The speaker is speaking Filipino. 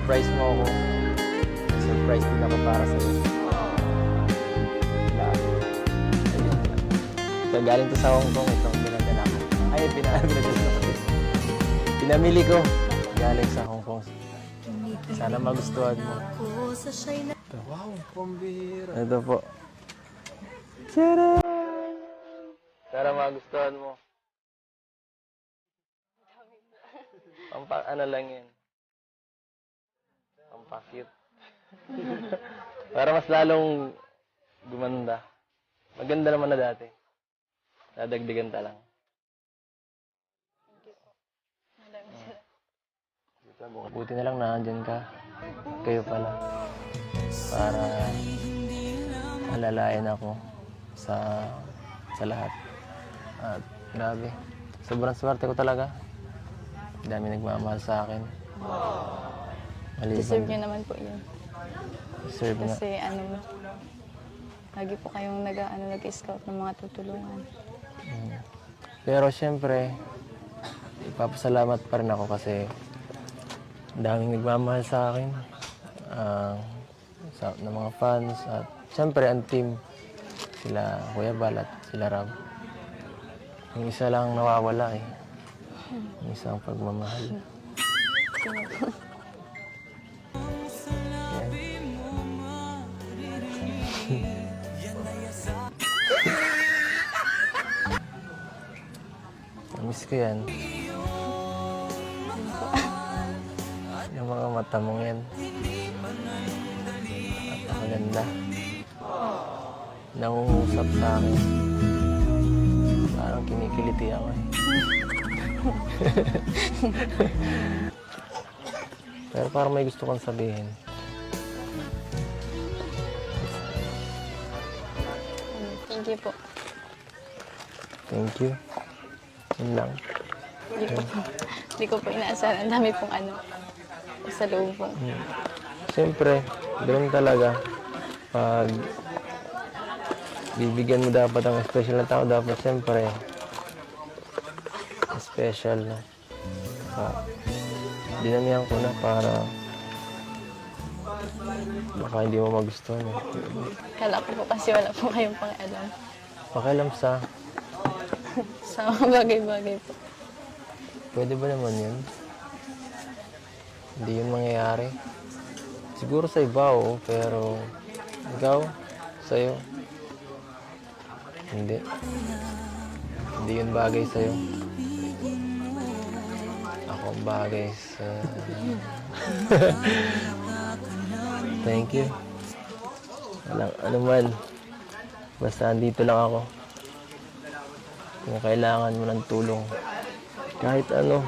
sinurprise mo ako. Surprise din ako para. Na, ayun. Ito, galing to sa Hong Kong. Ito, pinadala ko. Ay, pinadala ko. Pinamili ko. Galing sa Hong Kong. Sana magustuhan mo. Ito. Wow, pambira. Ito po. Tara! Sana magustuhan mo. Pampa, ano lang yun. Pampakit. Para mas lalong gumanda. Maganda naman na dati. Dadagdagan ta lang. Buti na lang na andyan ka. Kayo pala. Para alalayan ako sa sa lahat. At grabe. Sobrang swerte ko talaga. Dami nagmamahal sa akin. Maliban. Deserve nyo naman po yun. Deserve. Kasi ano, lagi po kayong nag, ano, nag-scout ng mga tutulungan. Pero syempre, ipapasalamat pa rin ako kasi daming nagmamahal sa akin. ah, sa, ng mga fans at syempre ang team sila Kuya Bal at sila Rab. Yung isa lang nawawala eh. Yung isang pagmamahal. Ko yan. Yung mga mata mong yan. At maganda. Nangungusap sa akin. Parang kinikiliti ako eh. Pero parang may gusto kong sabihin. Thank you po. Thank you. Yun lang. Hindi ko, hindi ko po inaasahan. Ang dami pong ano, sa loob po. Siyempre, ganun talaga. Pag bibigyan mo dapat ang special na tao, dapat siyempre special na. Pa, dinamihan ko na para baka hindi mo magustuhan. Eh. Kala ko po kasi wala po kayong pang alam. Pakialam sa, Sa mga bagay-bagay po. pwede ba naman yun? Hindi yun mangyayari. Siguro sa iba, oo, pero ikaw, sa'yo, hindi. Hindi yun bagay sa'yo. Ako ang bagay sa... Thank you. Walang ano man. Basta andito lang ako. Kung kailangan mo ng tulong. Kahit ano.